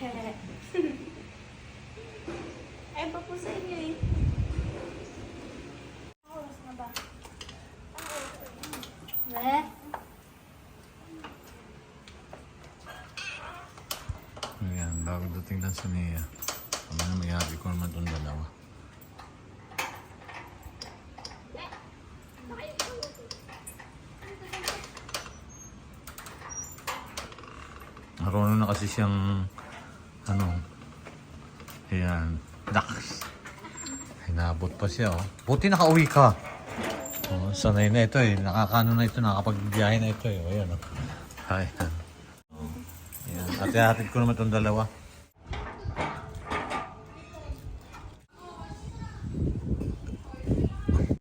Ay, pa po sa inyo eh. Oras ba? We? Ayan, bago dating lang sa Nia. Kami na may-ari ko naman itong dalawa. Naroon na kasi siyang ano, ayan, ducks. Hinabot pa siya oh. Buti nakauwi ka. Oh, sanay na ito eh. Nakakano na ito, nakakapagbiyahe na ito eh. O yan oh. Ayan. Ayan. At ihatid ko naman itong dalawa.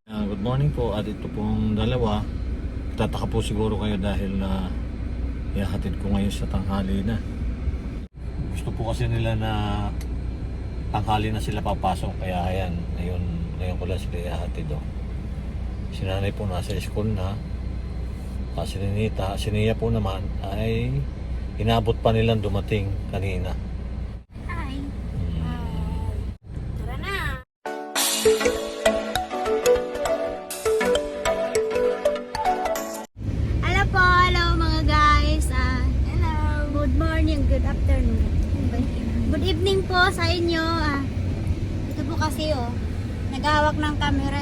Ah, good morning po at ito pong dalawa. Tataka po siguro kayo dahil na ihatid ko ngayon sa tanghali na. Gusto po kasi nila na tanghali na sila papasok kaya ayan, ngayon, ngayon ko lang sila ihatid oh. Si nanay po nasa school na. Ah, si Ninita, si Nia po naman ay inabot pa nilang dumating kanina.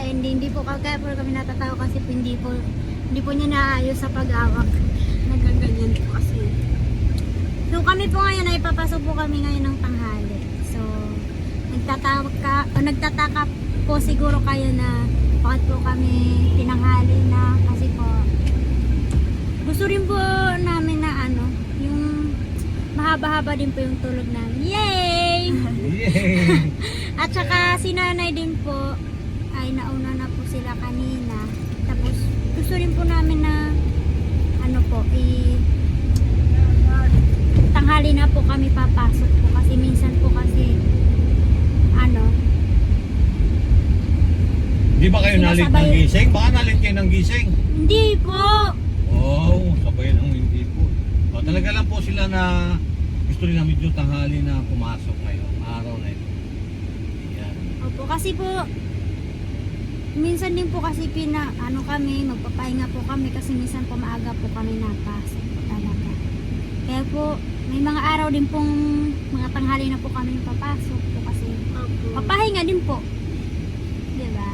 And hindi po kaya po kami natatawa kasi po hindi po hindi po niya naayos sa paghawak. Nagaganyan po kasi. So kami po ngayon ay papasok po kami ngayon ng tanghali. So nagtataka ka, o nagtataka po siguro kayo na bakit po kami tinanghali na kasi po gusto rin po namin na ano, yung mahaba-haba din po yung tulog namin. Yay! Yay! At saka si nanay din po ay nauna na po sila kanina. Tapos gusto rin po namin na ano po, i tanghali na po kami papasok po kasi minsan po kasi ano, Di ba kayo nalit ng Sinasabay- gising? Baka nalit kayo ng gising. hindi po. Oo, oh, sabay ng hindi po. O, talaga lang po sila na gusto nila medyo tanghali na pumasok ngayon. Araw na ito. Yan. Opo, kasi po minsan din po kasi pina ano kami, magpapahinga po kami kasi minsan po maaga po kami napasok po talaga. Kaya po may mga araw din pong mga tanghali na po kami papasok po kasi papahinga din po. 'Di ba?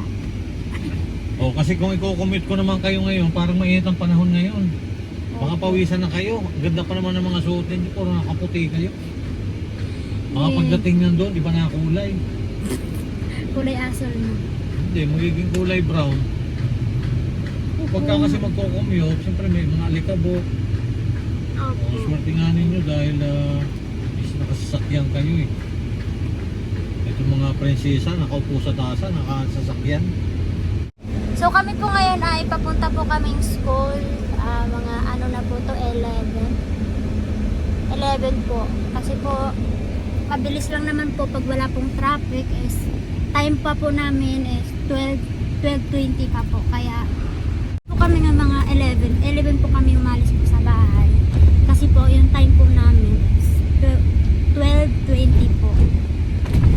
O, kasi kung i-commute ko naman kayo ngayon, parang mainit ang panahon ngayon. Baka pawisan na kayo. Ganda pa naman ng mga suotin niyo. Puro nakaputi kayo. Mga Yeah. pagdating nandun, di ba nakakulay? Kulay asol na. Hindi, magiging kulay brown. O, pagka kasi magko-commute, siyempre may mga alikabok. Opo. Oh, swerte nga ninyo dahil uh, is nakasasakyan kayo eh. Ito mga prinsesa, nakaupo sa tasa, nakasasakyan. So kami po ngayon ay papunta po kaming school. Ah, mga ano na po to 11. 11 po. Kasi po mabilis lang naman po pag wala pong traffic is time pa po namin is 12 12:20 pa po. Kaya po kami ng mga 11. 11 po kami umalis po sa bahay. Kasi po yung time po namin is 12:20 po.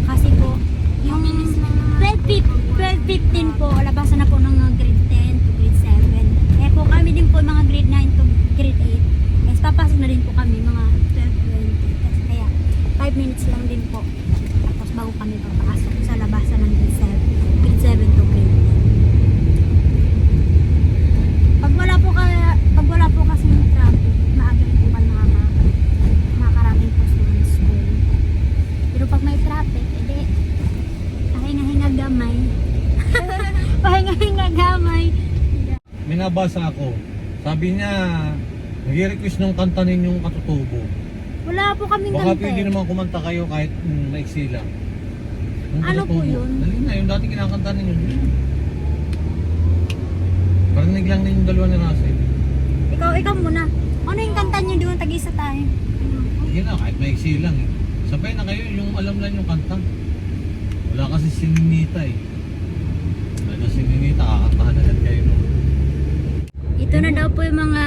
Kasi po yung 12 12.15 po, labasan na po ng grade 10 to grade 7. Eh po kami din po mga grade 9 to grade 8. Yes, papasok na din po kami mga 12.20. Kasi kaya 5 minutes lang din po. Bago kami papasok sa labasan ng grade 7, grade 7 to grade 10. Pag wala po kaya, pag wala po kasi yung traffic, maaga po kami nakaka, nakakarating po sa mga school. Pero pag may traffic, edi, pahinga-hinga gamay. pahinga-hinga gamay. May nabasa ako. Sabi niya, nag-request ng kanta ninyong katutubo. Wala po kaming Baka gante. pwede naman kumanta kayo kahit mm, maiksi lang. Yung Ano po yun? Dali na, yung dati kinakanta ninyo. Parinig lang ninyong dalawa ni Russell. Ikaw, ikaw muna. Ano yung kanta nyo doon? Tag-isa tayo. Yun na, kahit maiksi lang eh. Sabay na kayo, yung alam lang yung kanta. Wala kasi si Ninita eh. Wala si Ninita, kakantahan na lang kayo. No? Ito na daw po yung mga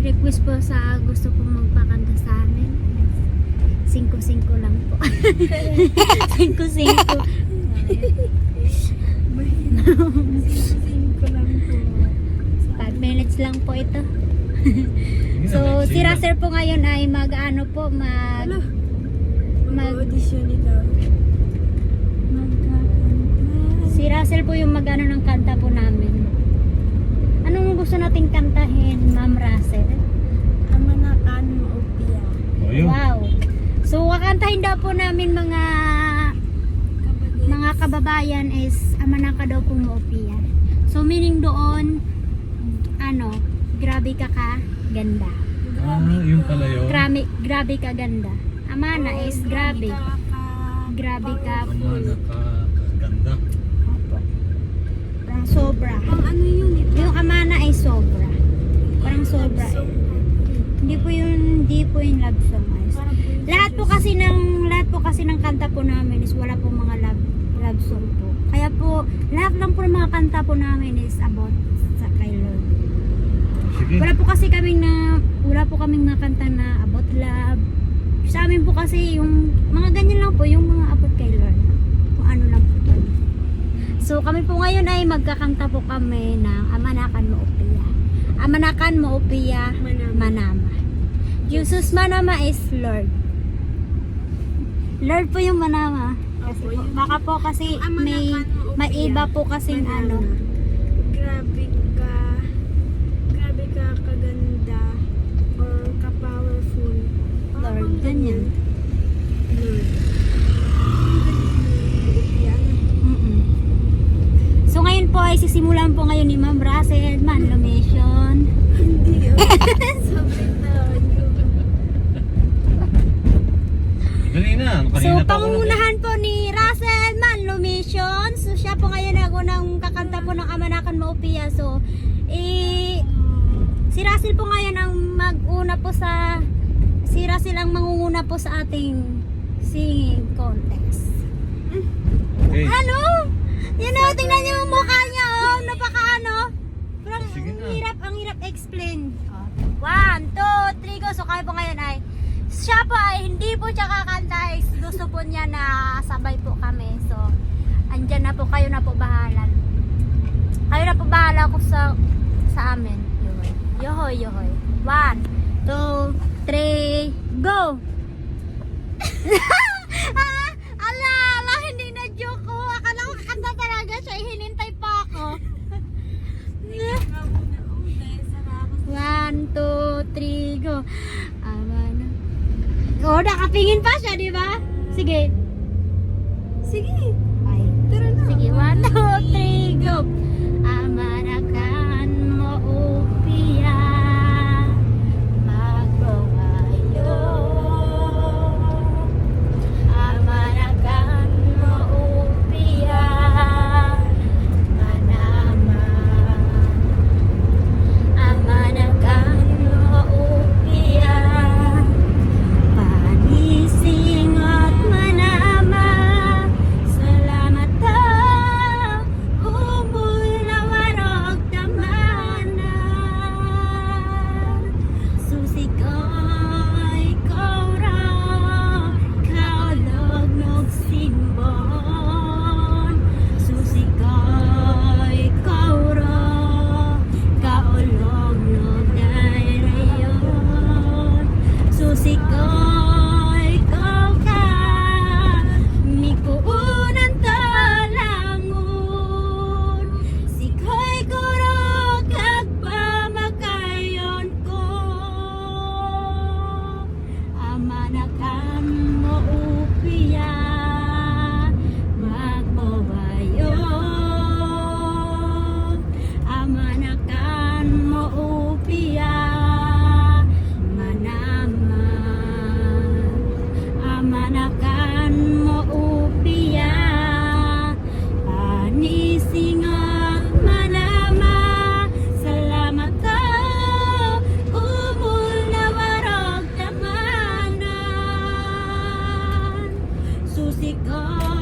request po sa gusto pong magpakanta 5-5 lang po. 5-5. Cinco lang po. 5 minutes lang po ito. So, si. Russell po ngayon ay mag ano po, mag? Mag- Mag-audition. Magkakanta. si Russell po yung mag ano ng kanta po namin. Anong gusto nating kantahin, Ma'am Russell? Amanakan mo, Opia. Oh, yun. Wow. Daw po namin mga mga kababayan is amanaka daw pong opia. So, meaning doon, ano, grabe ka ka, ganda. Ah, yun pala yun. Grabe, grabe ka ganda. Amana is grabe. Grabe ka. Amana ka, ganda. Opo. Parang sobra. Pang ano yun eh. Yung amana ay sobra. Parang sobra. Hindi po yun, hindi po yung love song. Lahat po kasi ng lahat po kasi ng kanta po namin is wala po mga love love song po. Kaya po lahat lang po ng mga kanta po namin is about sa kay Lord. Sige. Wala po kasi kaming na wala po kaming mga kanta na about love. Sa amin po kasi yung mga ganyan lang po yung mga about kay Lord. Kung ano lang po. yun. So kami po ngayon ay magkakanta po kami ng Amanakan Mo Upiya. Amanakan Mo Upiya Manama. Manama. Jesus Manama is Lord. Lord po yung Manama. Kasi po, baka po kasi may Amanakan Mo may Upiya. iba po kasing ano. Grabe ka. Grabe ka kaganda. Or ka-powerful. Lord, ganyan. Lord. So ngayon po ay sisimulan po ngayon ni Ma'am Russell Manlo Mission. Hindi. oh. Sabi na. So Kanina pa ako pangungunahan po ni Russell Manlo Mission. So siya po ngayon ang unang kakanta po ng Amanakan Maupia. So eh, si Russell po ngayon ang mag-una po sa si Russell ang mangunguna po sa ating singing contest. Okay. Ano? Yun o, tingnan niyo yung mukha niya oh. Napaka ano. Parang ang hirap, ang hirap explain. One, two, three, go. So kayo po ngayon ay siya po ay hindi po siya kakanta. eh. Gusto po niya na sabay po kami. So, andyan na po. Kayo na po bahala. Kayo na po bahala ko sa sa amin. Yohoy. Yohoy, yohoy. One, two, three, go! ah, ala, ala, hindi na joke ko. Akala ko kakanta talaga siya. eh, Hinintay pa ako. One, two, three, go. Na. Oh, nakapingin pa siya, di ba? Sige. Sige. Ay. Tara na. Sige, one, two, three, go. si God.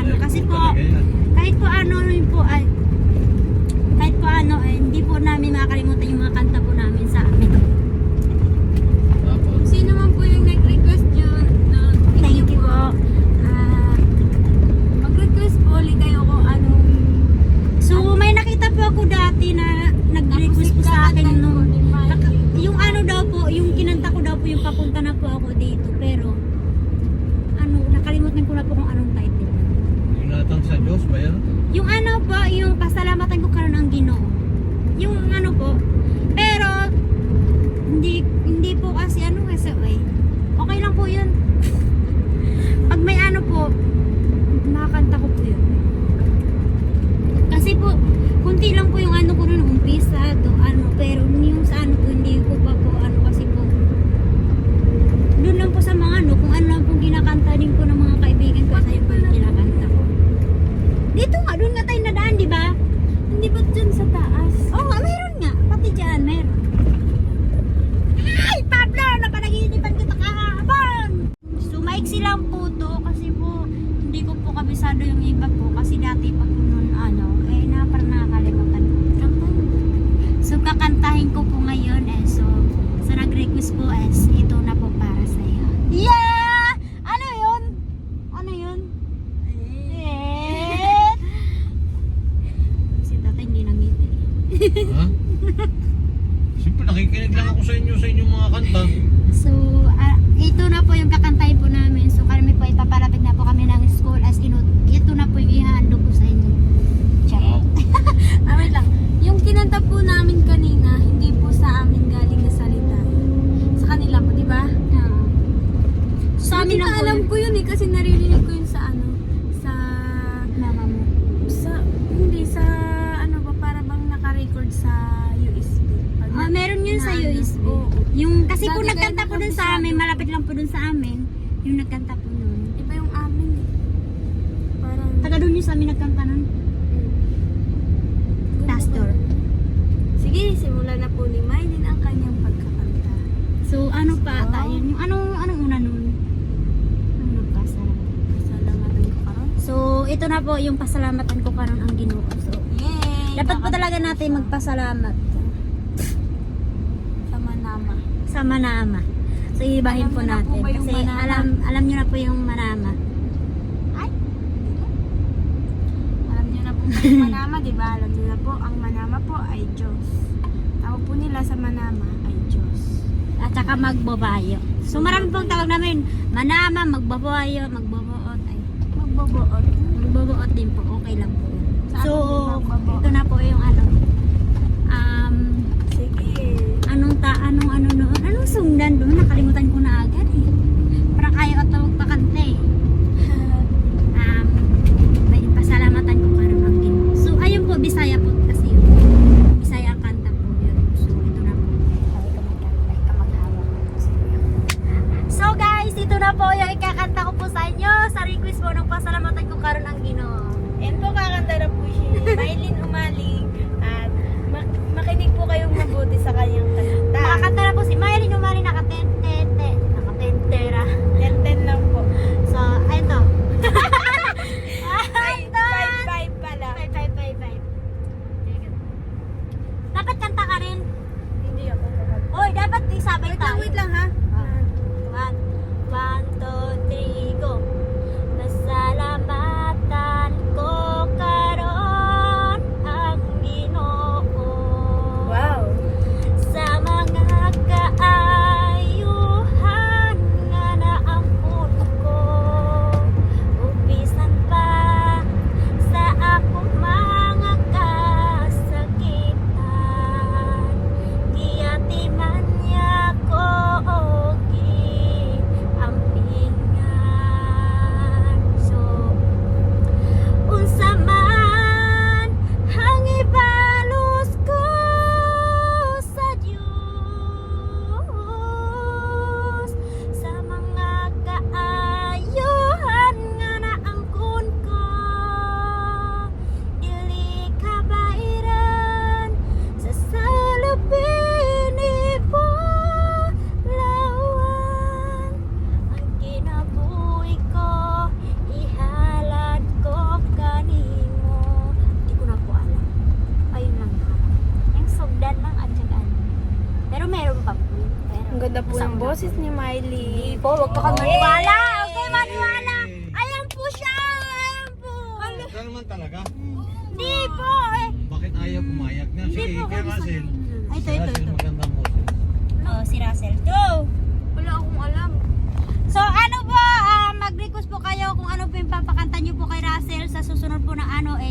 Ano. Kasi po, kahit po ano yun po ay kahit po ano eh, hindi po namin makakalimutan yung mga kanta po namin sa amin. Sino man po yung nag-request nyo? No, Thank you po. Ah, Mag-request po ulit kayo kung anong so may nakita po ako dati na nag-request po sa akin nung yung ano daw po, yung kinanta ko daw po yung papunta na po ako dito pero ano, nakalimutan ko na po kung anong title. Ingatan sa Diyos ba yan? Yung ano po, yung pasalamatan ko karon ang Ginoo. Yung ano po. Pero hindi hindi po kasi ano kasi eh. Okay lang po 'yun. Pag may ano po, nakakanta ko po 'yun. Kasi po, kunti lang po yung ano ko noon umpisa do ano, pero yung sa ano po hindi ko pa po ano kasi po doon lang po sa mga ano, kung ano lang pong kinakanta din po ng mga kaibigan ko, sa po yung kinakanta ko. Dito nga, doon nga tayo nadaan, di ba? Hindi ba dyan sa taas? Oo nga, meron nga. Pati dyan, meron. Ay, Pablo! Napanaginipan kita kahapon! So, maiksi lang po to kasi po, hindi ko po kabisado yung iba po kasi dati pa po ano, eh, na parang nakakalimutan ko. So, kakantahin ko po ngayon eh. So, sa nag-request po es, ito na po para sa'yo. Yeah! Ano yun? Ano yun? Eh! Si tatay hindi nangiti. Ha? Siyempre nakikinig lang ako sa inyo sa inyong mga kanta. So, ah, ito na po yung kakantahin po namin. So, kami po ipapalapit na po kami ng school as ino, ito na po yung ihahandog ko sa inyo. Wow. Ah, wait lang. Yung kinanta po namin kanina, hindi po sa amin galing na salita. Sa kanila po, di ba? Ah. sa amin na ko alam po yun eh, kasi naririnig ko yun sa ano, sa, Mama mo. sa, hindi, sa, ano ba, para bang naka-record sa USB. Pag Ah, meron yun sa ano, USB. Oo. Yung, kasi Dati kayo nagkanta po dun sa amin, malapit lang po dun sa amin. Yung nagkanta po nun. Iba yung amin eh. Parang, Taga dun yung sa amin nagkanta nun. Sige, simulan na po ni Mylene ang kanyang pagkakanta. So, ano pa Wow. yun? Yung anong, anong una nun? Anong nagpasalamat? Salamatan ko karon. So, ito na po yung pasalamatan ko karon ang ginoo. So, Yay! dapat po talaga natin magpasalamat Sa Manama. sa Manama. So, ibahin Alam po na po natin. yung Kasi Manama? alam alam niyo na po yung Manama. Alam niyo na po ang Manama, di ba? Alam niyo na po, ang Manama po ay Diyos. Tawag po nila sa Manama ay Diyos. At saka magbabayo. So, marami pong tawag namin. Manama, magbabayo, magbabaot. Ay, Magboboot. magbabaot din po. Okay lang po. Saan So, ito na po yung ano.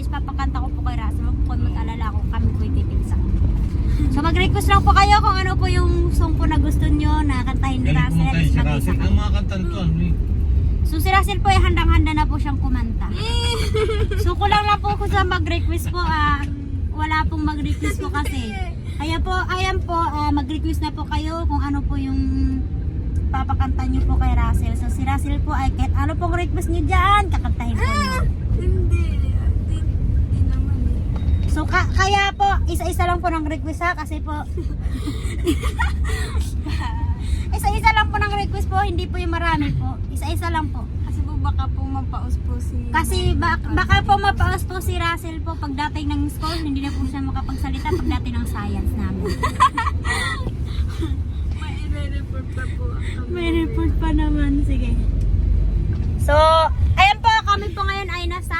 Papakanta ko po kay Russell. Huwag po kayo mag-alala kung kami po itipinsan. So mag-request lang po kayo kung ano po yung song po na gusto nyo na kantahin ni Galing Russell. kumanta is si mag-isa Russell. Ang mga kanta nito, ano eh. So si Russell po ay handang-handa na po siyang kumanta. so kulang lang po ko sa mag-request po. Ah, wala pong mag-request po kasi. Kaya po, ayan po, ah, mag-request na po kayo kung ano po yung papakanta niyo po kay Russell. So si Russell po ay kahit ano pong request niyo dyan, kakantahin po niyo. Hindi. So ka- kaya po, isa-isa lang po ng request ha kasi po Isa-isa lang po ng request po, hindi po yung marami po. Isa-isa lang po. Kasi po baka po mapaus po si... Kasi ba- baka po mapaos po si Russell po pagdating ng school, hindi na po siya makapagsalita pagdating ng science namin. May i-report pa po. May report pa naman, sige. So, ayan po, kami po ngayon ay nasa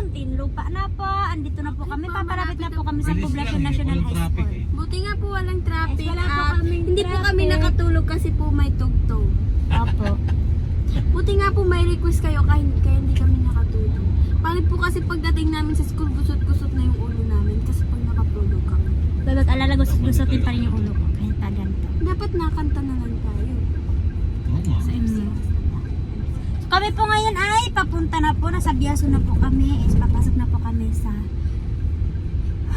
Muntinlupa na po. Andito na po kami, papalapit na po kami sa Bilis Poblacion lang, National walang High traffic School. eh. Buti nga po walang traffic. Wala po kaming hindi po kami traffic. nakatulog kasi po may tugtog. Opo. Buti nga po may request kayo kaya, kaya hindi kami nakatulog. Pangit po kasi pagdating namin sa school, gusot-gusot na yung ulo namin kasi pag nakatulog kami. Babat alala, gusot-gusotin pa rin yung ulo ko. Kahit pa ganito. Dapat nakanta na lang tayo. Oo nga. Sa MC. So, kami po ngayon ay papunta na po, nasa Biaso na po kami. Is papasok na po kami sa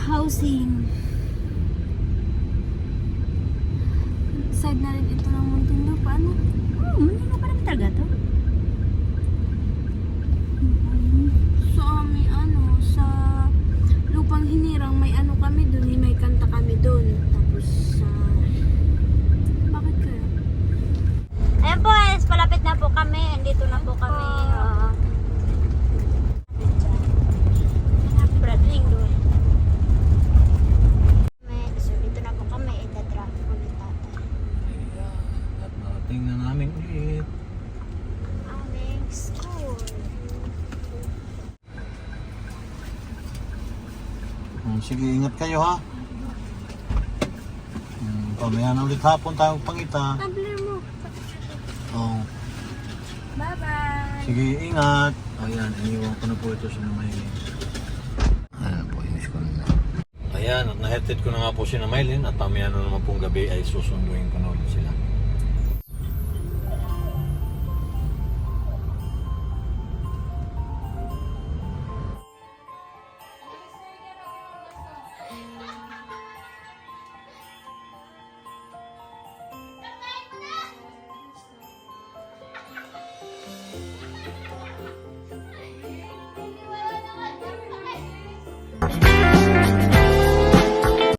housing. Side na rin ito ng Muntinlupa. Ano? Hmm, mo pa naman talaga to. So, may ano, sa lupang hinirang may ano kami dun, eh, may kanta kami dun. Tapos sa... bakit kaya? Ayan po, guys, palapit na po kami. Andito na po kami. Oo. Bradling doon. May- So, dito na po kami. Ita-drop ko ni tatay. Ayan. At narating na namin ulit. Aming school. Hmm, kayo ha. Hmm, pamaya na ulit hapon tayo pangita. Tabler mo. Oh, Bye-bye! sige, ingat. Ayan, iniwan ko na po ito sa Namaylin. Ayan po yung school na. Ayan, at nahatid ko na nga po si Namaylin at pamaya na naman pong gabi ay susunduin ko na ulit sila.